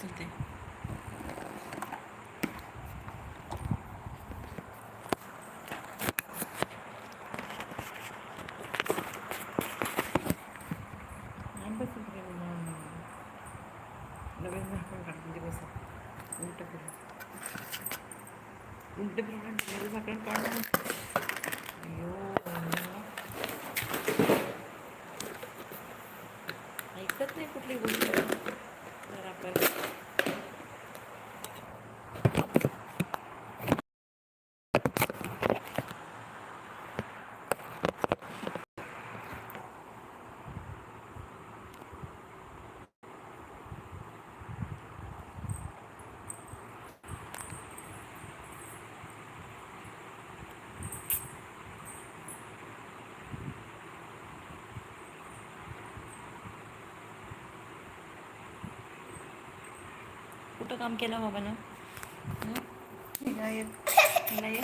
उचलते बस इकडे नवीन झाकण काढून दे बसा उलट फिरून कुठं काम केलं बाबानं हं? हिला ये हिला ये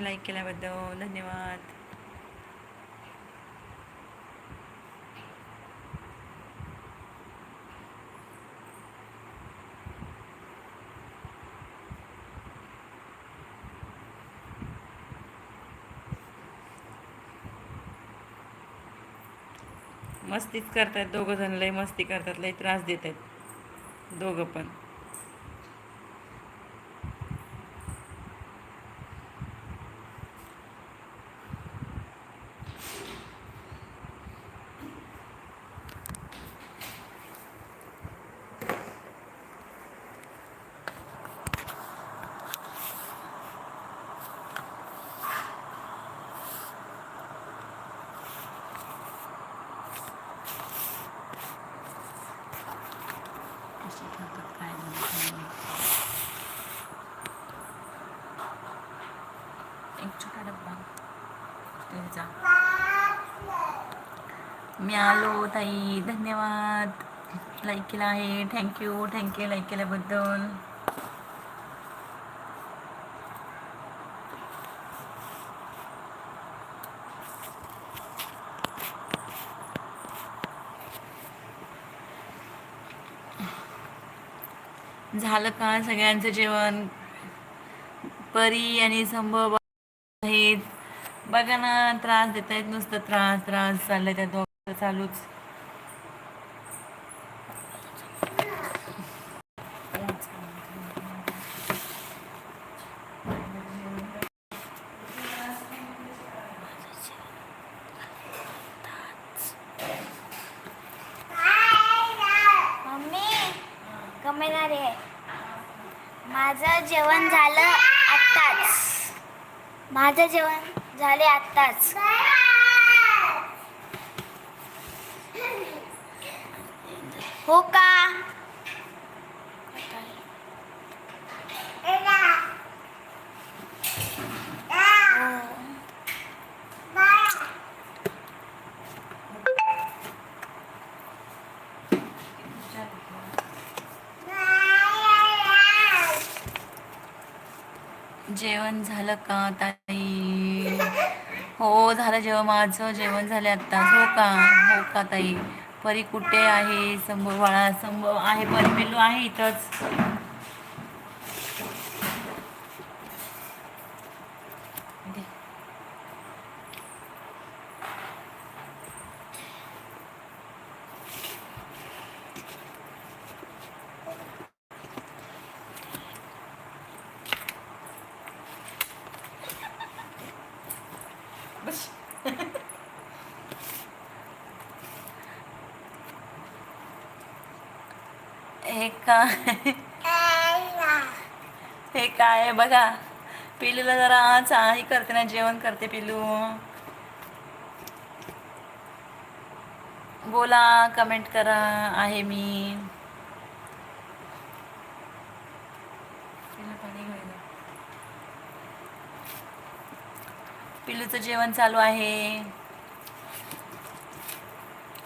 लाईक केल्याबद्दल धन्यवाद मस्तीच करतात दोघं जण लय मस्ती करतात लय त्रास देत आहेत दोघं पण. हो ताई धन्यवाद. लाईक केला आहे. थँक्यू थँक्यू लाईक केल्याबद्दल. झालं का सगळ्यांचं जेवण? परी आणि संभव आहेत. बघा ना त्रास देत आहेत नुसतं. त्रास त्रास चाललंय त्या चालूच. माझं जेवण झालं आत्ताच. माझं जेवण झाले आत्ताच. हो का? जेवण झालं का ताई? हो झालं जेवण माझं. जेवण झालं आत्ताच. हो का? हो का ताई? परी कुठे आहे? संभव बाळा संभव आहे परी पिल्लू आहे इथंच. काय? हे काय बघा. पिलूला जरा चाही करते ना जेवण करते पिलू. बोला कमेंट करा आहे मी. पिलूचं पिल्लूचं जेवण चालू आहे.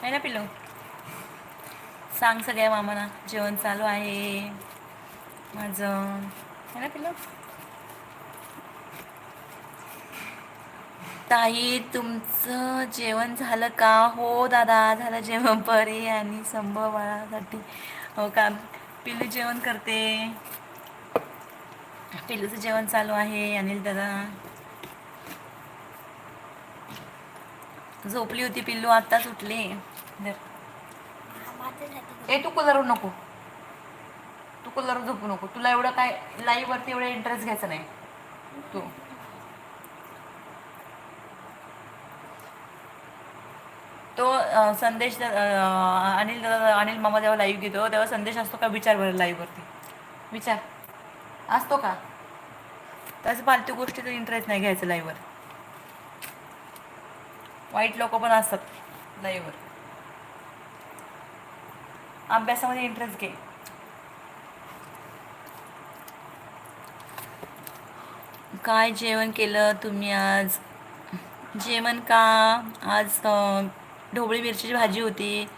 है ना पिलू? सांग सगळ्या मामाना. जेवण चालू आहे. माझं. है ना पिल्लू. ताई तुमचं जेवण झालं का? हो दादा झालं जेवण बरे आणि संभव बाळासाठी हो का? पिल्लू जेवण करते. पिल्लूचं जेवण चालू आहे अनिल दादा. झोपली होती पिल्लू आत्ताच उठले. धर. ए तू कलर नको. तू कलर झोपू नको. तुला एवढं काय लाईव्ह वरती एवढा इंटरेस्ट घ्यायचा नाही. तू. तो संदेश अनिल अनिल मामा जेव्हा लाईव्ह घेतो तेव्हा संदेश असतो का विचार बरं लाईव्ह वरती? विचार. असतो का? तसं फालतू तर इंटरेस्ट नाही घ्यायचं लाईव्हवर वाईट लोक पण असतात लाईव्हवर अभ्यासामध्ये इंटरेस्ट घे. काय जेवण केलं तुम्ही आज? जेवण का? आज ढोबळी मिरचीची भाजी होती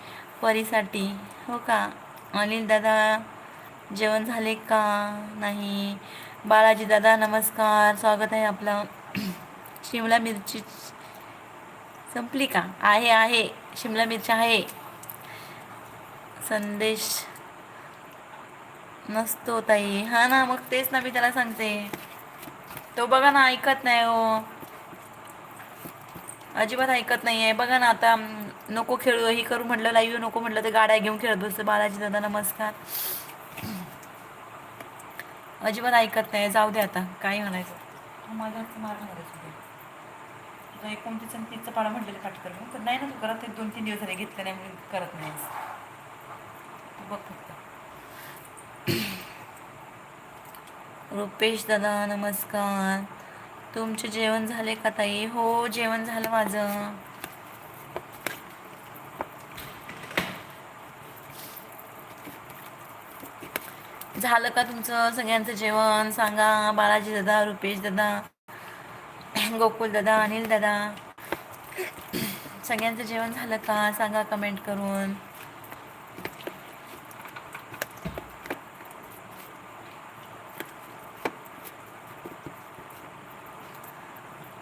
परीसाठी. हो का? अनिल दादा जेवण झाले का? नाही. बाळाजी दादा नमस्कार. स्वागत आहे आपलं. शिमला मिरची संपली का? आहे आहे. शिमला मिरची आहे. संदेश नसतो ताई. हा ना मग तेच ना मी त्याला सांगते. तो बघा ना ऐकत नाही हो. अजिबात ऐकत नाही आहे बघा ना आता नको खेळू ही करू म्हटलं लाईव्ह नको म्हटलं ते गाड्या घेऊन खेळत बसतो. बालाजी दादा नमस्कार. अजिबात ऐकत नाही. जाऊ दे आता. काय म्हणायचं? माझ्या हातचं मार घालायचं एकोणतीस आणि पाडा म्हटलेलं पाठ कर नाही ना तू करत ते दोन तीन दिवस झाले घेतलं नाही म्हणून करत नाही बघ फक्त. रुपेश दादा नमस्कार. तुमचे जेवण झाले का ताई? हो जेवण झालं माझं. झालं का तुमचं सगळ्यांचं जेवण? सांगा. बालाजी दादा रुपेश दादा गोकुल दादा अनिल दादा. सगळ्यांचं जेवण झालं का? सांगा कमेंट करून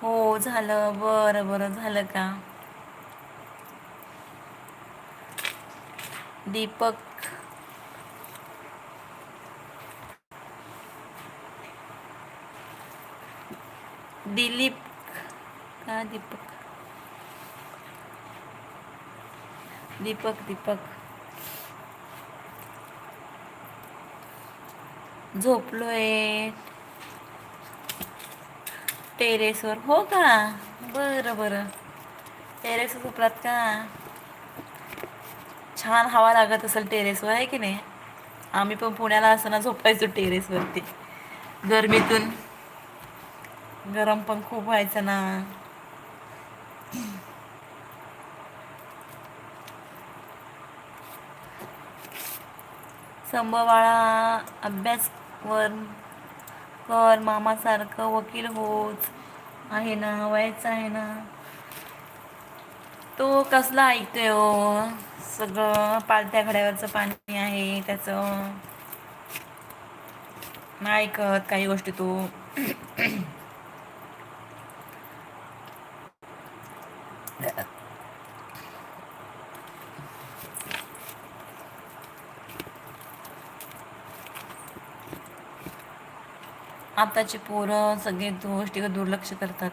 हो झालं बरं बरं झालं का? दीपक. दिलीप. का दीपक? दीपक दीपक. झोपलोय. टेरेसवर हो का? बरं बरं. टेरेसवर झोपलात का? छान हवा लागत असेल टेरेसवर आहे की नाही? आम्ही पण पुण्याला असताना झोपायचो टेरेसवरती. गरमीतून. गरम पण खूप व्हायचं ना. संभवाळा अभ्यास वर कर मामासारखं वकील होच. आहे ना व्हायचं आहे ना. तो कसला ऐकतोय हो? सगळं पालत्या घड्यावरचं पाणी आहे त्याचं. नाही ऐकत काही गोष्टी तू. आताची पोरं सगळे गोष्टीकडे दुर्लक्ष करतात.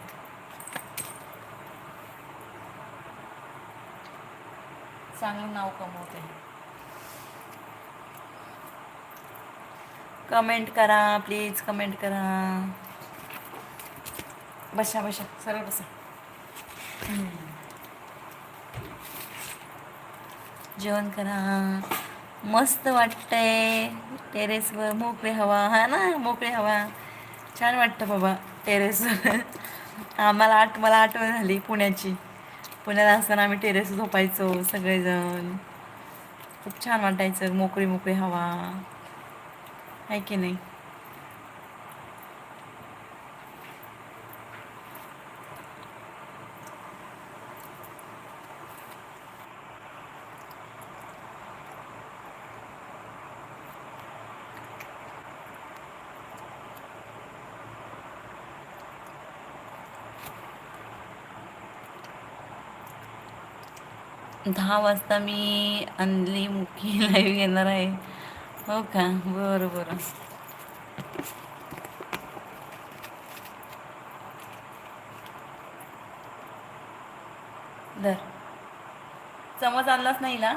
चांगलं नाव कमवते. कमेंट करा प्लीज कमेंट करा. बसा बसा. सरळ बसा. जेवण करा. मस्त वाटतंय. टेरेसवर मोकळी हवा. हा ना? मोकळी हवा. छान वाटतं बाबा टेरेसवर आम्हाला आठ मला आठवण झाली पुण्याची. पुण्याला असताना आम्ही टेरेस झोपायचो सगळेजण. खूप छान वाटायचं मोकळी मोकळी हवा. आहे की नाही? दहा वाजता मी अंधली मुखी लाईव्ह येणार आहे. हो का? बरं बरं. धर. समज आणलाच नाही ना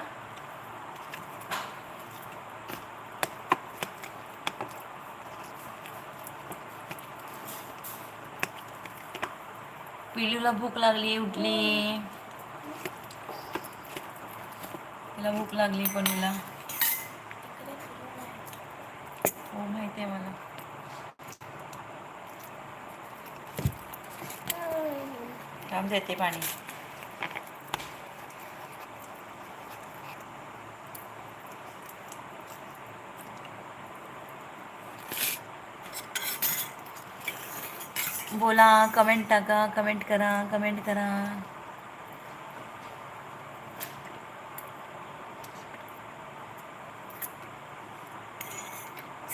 पिलूला भूक लागली उठली तिला भूक लागली पणूला तिकडे हो माहिती आहे मला. थांब देते पाणी. बोला कमेंट टाका कमेंट करा कमेंट करा.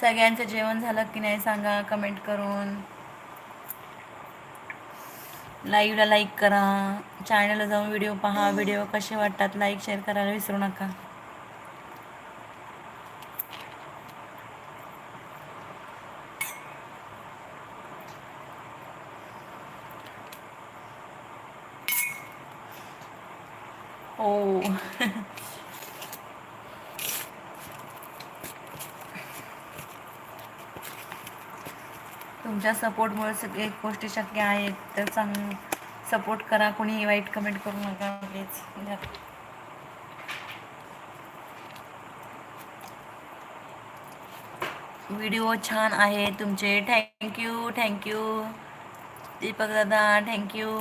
सगळ्यांचं जेवण झालं की नाही सांगा कमेंट करून. लाईव्हला लाईक करा. चॅनलला जाऊन व्हिडिओ पहा. व्हिडिओ कसे वाटतात लाईक शेअर करायला विसरू नका. ओ oh. तुमच्या सपोर्टमुळे सगळे गोष्टी शक्य आहेत तर चांग सपोर्ट करा. कोणी वाईट कमेंट करू नका प्लीज व्हिडिओ छान आहे तुमचे. थँक्यू थँक्यू दीपक दादा थँक्यू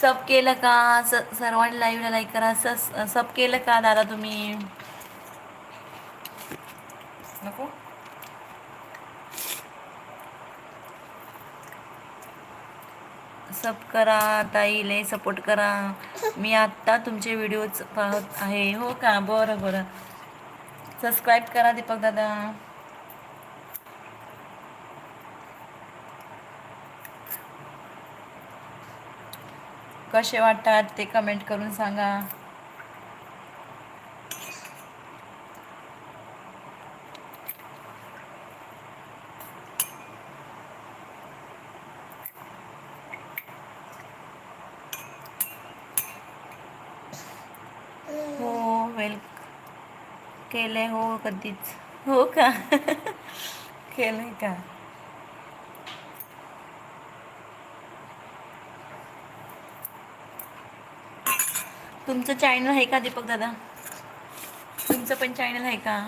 सब केलं का? स सर्वांनी लाईव्हला लाईक करा. स सब केलं का दादा तुम्ही? नको. सब करा ताईले सपोर्ट करा. मी आत्ता तुमचे व्हिडिओज पाहत आहे. हो का? बरं बरं. सबस्क्राईब करा दीपक दादा. कसे वाटतात ते कमेंट करून सांगा हो वेल केले हो कधीच. हो का? केलंय का? तुमचं चॅनल आहे का दीपक दादा? तुमचं पण चॅनल आहे का?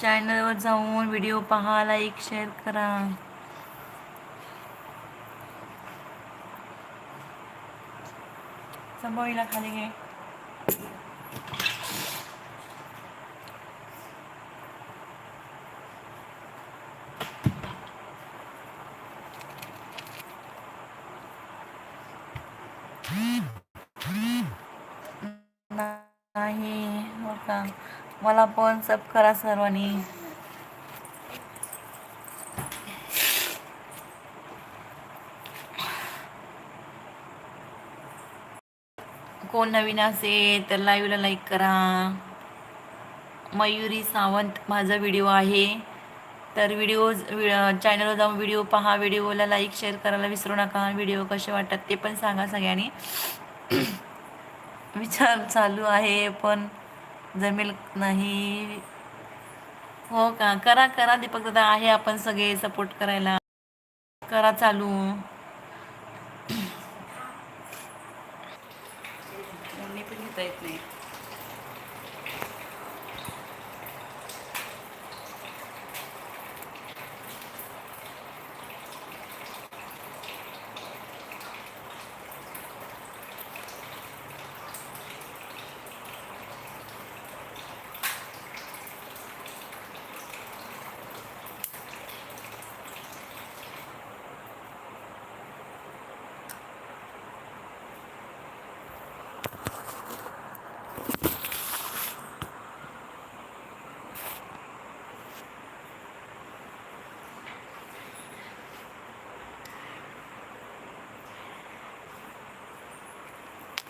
चॅनलवर जाऊन व्हिडिओ पहा लाईक शेअर करा. संभवीला खाली घे नाही हो का मला पण सब करा सर्वांनी कोण नवीन असेल तर लाईव्हला लाईक करा. मयुरी सावंत माझा व्हिडिओ आहे. तर व्हिडिओ चॅनलवर जाऊन व्हिडिओ पहा. व्हिडिओला लाईक शेअर करायला विसरू नका. व्हिडिओ कसे वाटतात ते पण सांगा सगळ्यांनी. विचार चालू आहे पण जमेल नाही. हो का? करा करा. दीपक दादा आहे आपण सगळे सपोर्ट करायला. करा चालू. मी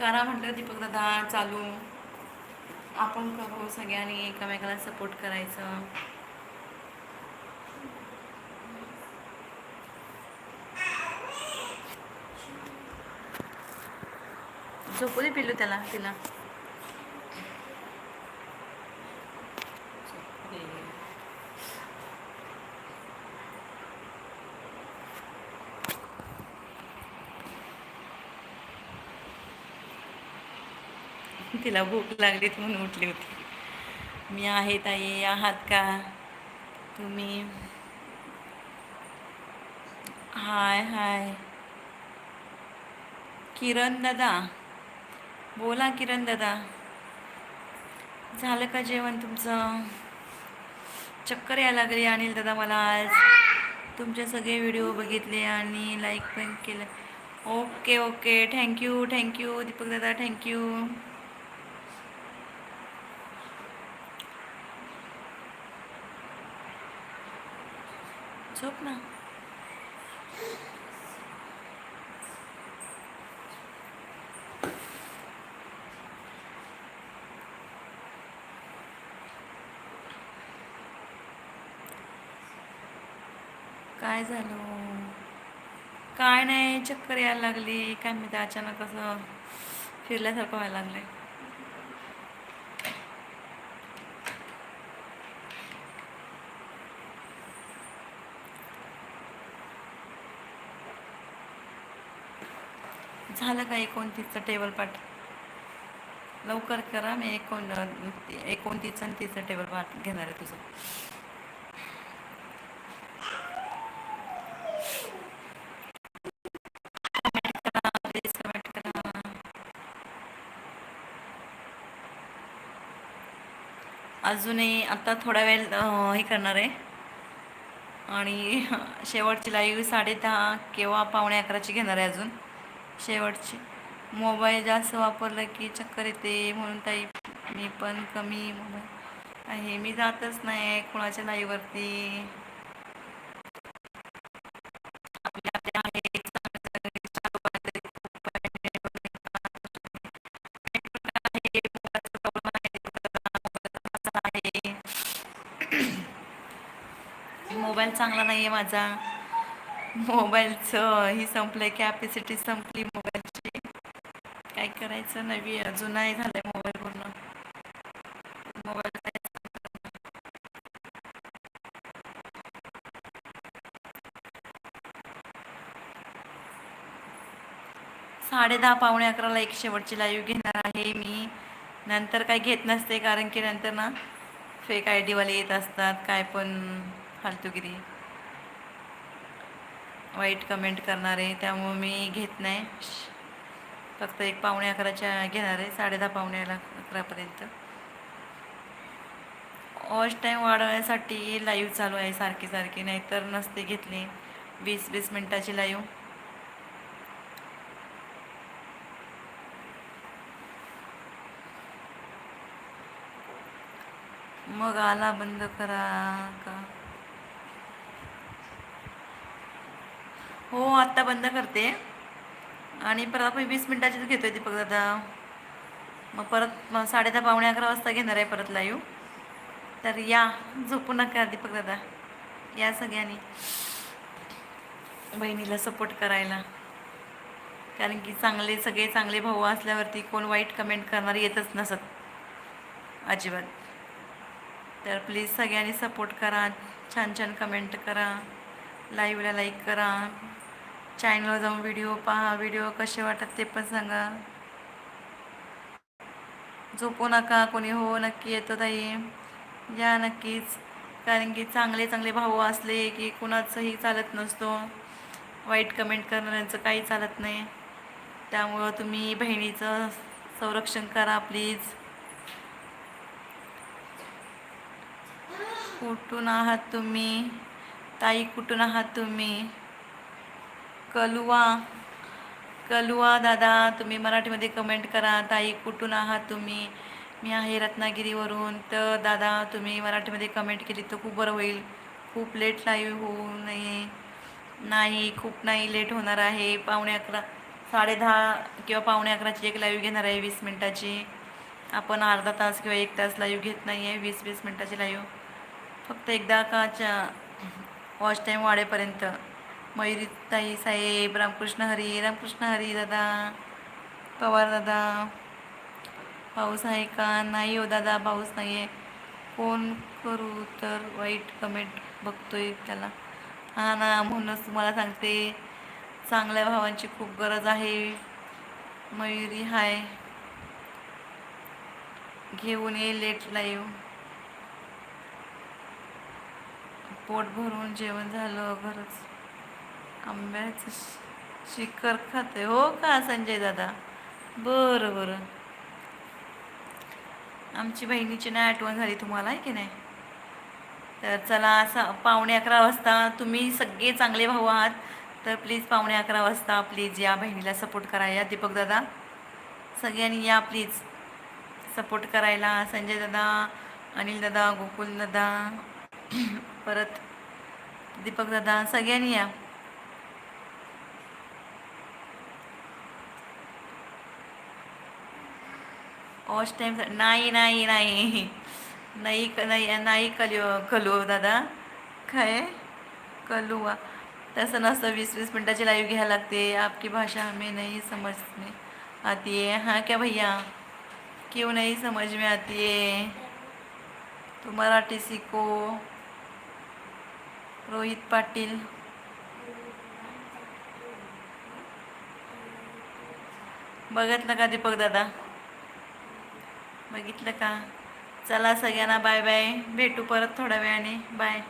करा म्हटलं दीपक दादा चालू. आपण करू सगळ्यांनी एकमेकाला सपोर्ट करायचं. झोपू दे पिलू त्याला तिला. तिला भूक लागली म्हणून उठली होती. मी आहे ताई आहात का? तुम्ही? हाय हाय. किरण दादा. बोला किरण दादा. झालं का जेवण तुमचं? चक्कर यायला लागली अनिल दादा मला आज. तुमचे सगळे व्हिडिओ बघितले आणि लाईक पण केलं. Okay okay. Thank you thank you Deepak दादा. थँक्यू झोप ना. काय झालं? काय नाही चक्कर यायला लागली. काय माहिती अचानक असं फिरल्यासारखं व्हायला लागलंय. झालं का एकोणतीसचं टेबल पाठ? लवकर करा मी एकोण एकोणतीसचं आणि तीसचं टेबल पाठ घेणार आहे तुझं. अजूनही आता थोडा वेळ हे करणार आहे. आणि शेवटची लाईव्ह साडे दहा किंवा पावणे अकराची घेणार आहे अजून. शेवटची. मोबाईल जास्त वापरलं की चक्कर येते म्हणून ताई मी पण कमी मोबाईल आहे. मी जातच नाही कुणाच्या लाईवरती मोबाईल चांगला नाही आहे माझा. मोबाईलचं ही संपलं कॅपॅसिटी संपली. घ्यायचं नवी अजून नाही मोबाईल पूर्ण. मोबाईल साडे दहा पावणे अकराला एक शेवटची लाईव्ह घेणार आहे मी. नंतर काही घेत नसते कारण की नंतर ना फेक आय डीवाले येत असतात. काय पण फालतूगिरी. वाईट कमेंट करणारे. त्यामुळे मी घेत नाही. फक्त एक पावणे अकराच्या घेणार आहे साडे दहा पावणे अकरापर्यंत. वॉच टाईम वाढवण्यासाठी लाईव्ह चालू आहे सारखी सारखी नाहीतर नसते घेतली. वीस वीस मिनटाची लाईव्ह मग आला बंद करा का? हो आत्ता बंद करते. आणि परत आपण वीस मिनटाचीच घेतोय दीपक दादा. मग परत मग साडे दहा पावणे अकरा वाजता घेणार आहे परत लाईव्ह तर या झोपू नका दीपक दादा. या सगळ्यांनी. बहिणीला सपोर्ट करायला. कारण की चांगले सगळे चांगले भाऊ असल्यावरती कोण वाईट कमेंट करणार येतच नसत. अजिबात. तर प्लीज सगळ्यांनी सपोर्ट करा. छान छान कमेंट करा. लाईव्हला लाईक करा. चॅनलवर जाऊन व्हिडिओ पहा. व्हिडिओ कसे वाटत ते पण सांगा. झोपू नका. कोणी हो नक्की येतो ताई. या नक्कीच. कारण की चांगले चांगले भाऊ असले की कुणाचंही चालत नसतो. वाईट कमेंट करणाऱ्यांचं काही चालत नाही. त्यामुळं तुम्ही बहिणीचं संरक्षण करा प्लीज कुठून आहात तुम्ही? ताई कुठून आहात तुम्ही? कलुवा कलुवा दादा तुम्ही मराठीमध्ये कमेंट करा. ताई कुठून आहात तुम्ही? मी आहे रत्नागिरीवरून. तर दादा तुम्ही मराठीमध्ये कमेंट केली तर खूप बरं होईल. खूप लेट लाईव्ह होऊ नये. नाही खूप नाही लेट होणार आहे. पावणे अकरा साडे दहा किंवा पावणे अकराची एक लाईव्ह घेणार आहे वीस मिनटाची. आपण अर्धा तास किंवा एक तास लाईव्ह घेत नाही आहे वीस वीस मिनटाची लाईव्ह फक्त एकदा काच्या वॉच टाईम वाढेपर्यंत. मयुरी ताई साहेब रामकृष्ण हरी रामकृष्ण हरी दादा पवार दादा पाऊस आहे का? नाही हो दादा पाऊस नाही आहे फोन करू तर वाईट कमेंट बघतोय त्याला. हा ना म्हणूनच तुम्हाला सांगते चांगल्या भावांची खूप गरज आहे. मयुरी हाय. घेऊन ये लेट लाईव्ह पोट भरून जेवण झालं घरच. आंब्याचं श- शिखर खाते हो का संजय दादा? बरं बरं. आमची बहिणीची नाही आठवण झाली तुम्हाला आहे की नाही? तर चला असं पावणे अकरा वाजता तुम्ही सगळे चांगले भाऊ आहात. तर प्लीज पावणे अकरा वाजता प्लीज या बहिणीला सपोर्ट करा या दीपक दादा. सगळ्यांनी या प्लीज सपोर्ट करायला. संजय दादा अनिल दादा गोकुल दादा परत दीपक दादा सगळ्यांनी या. ऑश टाईम नाही नाही नाही नाही क- नाही नाही कलिओ कलू दादा. काय? कलुआ तसं नसतं वीस वीस मिनटाची लाईव्ह घ्यायला लागते. आपकी भाषा हमें नहीं समझ में आती है. हाँ क्या भैया? क्यों नहीं समझ में आती है? तो मराठी सीखो रोहित पाटील। बघितलं का दीपक दादा. बघितलं का? चला सगळ्यांना बाय बाय. भेटू परत थोड्या वेळाने. बाय.